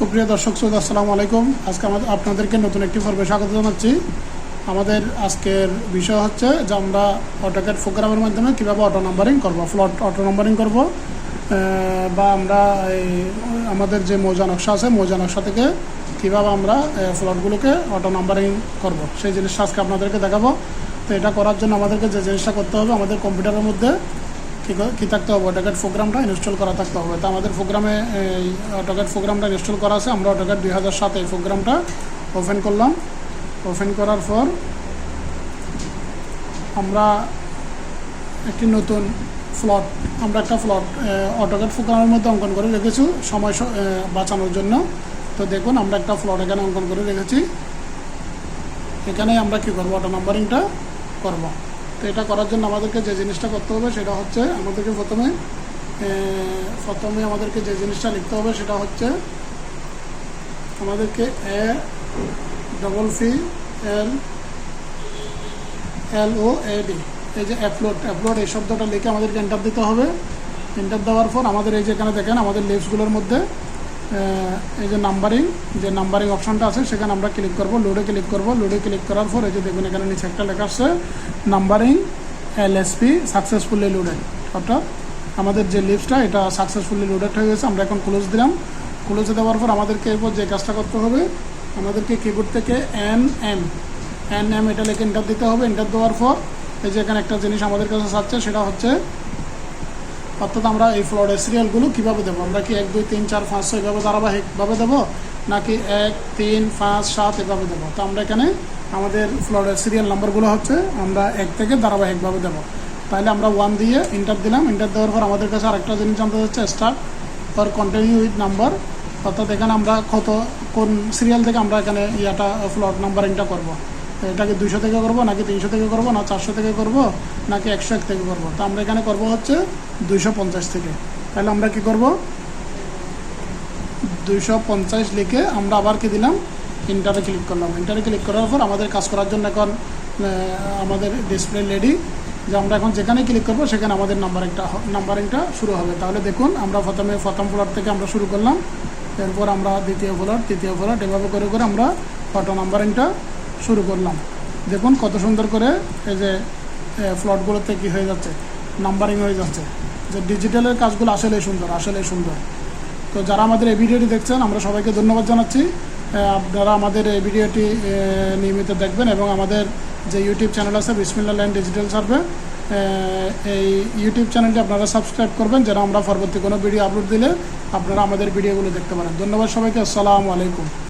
সুপ্রিয় দর্শক, শ্রোতা, আসসালামু আলাইকুম। আজকে আমাদের আপনাদেরকে নতুন একটি পর্বে স্বাগত জানাচ্ছি। আমাদের আজকের বিষয় হচ্ছে যে আমরা অটোক্যাট প্রোগ্রামের মাধ্যমে কীভাবে অটো নাম্বারিং করব ফ্লট অটো নাম্বারিং করব বা আমরা এই আমাদের যে মৌজা নকশা আছে, মৌজা নকশা থেকে কীভাবে আমরা ফ্লটগুলোকে অটো নাম্বারিং করব। সেই জিনিসটা আজকে আপনাদেরকে দেখাবো। তো এটা করার জন্য আমাদেরকে যে জিনিসটা করতে হবে, আমাদের কম্পিউটারের মধ্যে কী কী থাকতে হবে? অটোক্যাট প্রোগ্রামটা ইনস্টল করা থাকতে হবে। তো আমাদের প্রোগ্রামে এই অটোক্যাট প্রোগ্রামটা ইনস্টল করা আছে। আমরা অটোক্যাট দুই হাজার সাত এই প্রোগ্রামটা ওপেন করলাম। ওপেন করার পর আমরা একটি নতুন ফ্লট আমরা একটা ফ্লট অটোক্যাট প্রোগ্রামের মধ্যে অঙ্কন করে রেখেছি সময় বাঁচানোর জন্য। তো দেখুন, আমরা একটা ফ্লট এখানে অঙ্কন করে রেখেছি। এখানে আমরা কি করব? অটো নাম্বারিংটা করব। তো এটা করার জন্য আমাদেরকে যে জিনিসটা করতে হবে সেটা হচ্ছে আমাদেরকে প্রথমে প্রথমে আমাদেরকে যে জিনিসটা লিখতে হবে সেটা হচ্ছে আমাদেরকে A double C L L O A D এই যে অ্যাপলোড অ্যাপলোড এই শব্দটা লিখে আমাদেরকে এন্টার দিতে হবে। এন্টার দেওয়ার পর আমাদের এই যে এখানে দেখেন, আমাদের লিপসগুলোর মধ্যে এই যে নাম্বারিং যে নাম্বারিং অপশনটা আছে, সেখানে আমরা ক্লিক করব লোডে ক্লিক করব। লোডে ক্লিক করার পর এই যে দেখুন, এখানে নিচে একটা লেখা আসছে numbering L S P successfully loaded অর্থাৎ আমাদের যে লিপসটা এটা সাকসেসফুলি লোডেড হয়ে গেছে, আমরা এখন ক্লোজ দিলাম। ক্লোজে দেওয়ার পর আমাদেরকে এরপর যে কাজটা করতে হবে, আমাদেরকে কিবোর্ড থেকে এন এম এন এম এটা লিখে এন্টার দিতে হবে। এন্টার দেওয়ার পর এই যে এখানে একটা জিনিস আমাদের কাছে চাচ্ছে সেটা হচ্ছে অর্থাৎ আমরা এই ফ্লোরের সিরিয়ালগুলো কীভাবে দেবো? আমরা কি এক, দুই, তিন, চার, পাঁচ, ছয় এভাবে ধারাবাহিকভাবে দেবো? নাকি এক, তিন, পাঁচ, সাত এভাবে দেবো? তো আমরা এখানে আমাদের ফ্লোরের সিরিয়াল নাম্বারগুলো হচ্ছে আমরা এক থেকে ধারাবাহিকভাবে দেবো। তাহলে আমরা ওয়ান দিয়ে ইন্টার দিলাম। ইন্টার দেওয়ার পর আমাদের কাছে আরেকটা জিনিস জানতে হচ্ছে start for continue with number অর্থাৎ এখানে আমরা কত, কোন সিরিয়াল থেকে আমরা এখানে ইয়াটা ফ্লট নাম্বারিংটা করব। এটাকে দুইশো থেকে করব, নাকি তিনশো থেকে করব, না চারশো থেকে করব, নাকি একশো এক থেকে করব? তো আমরা এখানে করব হচ্ছে দুইশো পঞ্চাশ থেকে। তাহলে আমরা কি করব? দুইশো পঞ্চাশ লিখে আমরা আবার কি দিলাম? ইন্টারে ক্লিক করলাম। ইন্টারে ক্লিক করার পর আমাদের কাজ করার জন্য এখন আমাদের ডিসপ্লে রেডি যে আমরা এখন যেখানে ক্লিক করব, সেখানে আমাদের নাম্বারিংটা নাম্বারিংটা শুরু হবে। তাহলে দেখুন, আমরা প্রথমে প্রথম ফ্লোর থেকে আমরা শুরু করলাম। এরপর আমরা দ্বিতীয় ফ্লোর তৃতীয় ফ্লোর এভাবে করে করে আমরা অটো নাম্বারিংটা শুরু করলাম। দেখুন কত সুন্দর করে এই যে ফ্লটগুলোতে কি হয়ে যাচ্ছে নাম্বারিং হয়ে যাচ্ছে। যে ডিজিটালের কাজগুলো আসলেই সুন্দর আসলেই সুন্দর। তো যারা আমাদের এই ভিডিওটি দেখছেন, আমরা সবাইকে ধন্যবাদ জানাচ্ছি। আপনারা আমাদের এই ভিডিওটি নিয়মিত দেখবেন এবং আমাদের যে ইউটিউব চ্যানেল আছে বিসমিল্লা লাইন ডিজিটাল সার্ভে এই ইউটিউব চ্যানেলটি আপনারা সাবস্ক্রাইব করবেন, যেন আমরা পরবর্তী কোনো ভিডিও আপলোড দিলে আপনারা আমাদের ভিডিওগুলো দেখতে পারেন। ধন্যবাদ সবাইকে, আসসালামু আলাইকুম।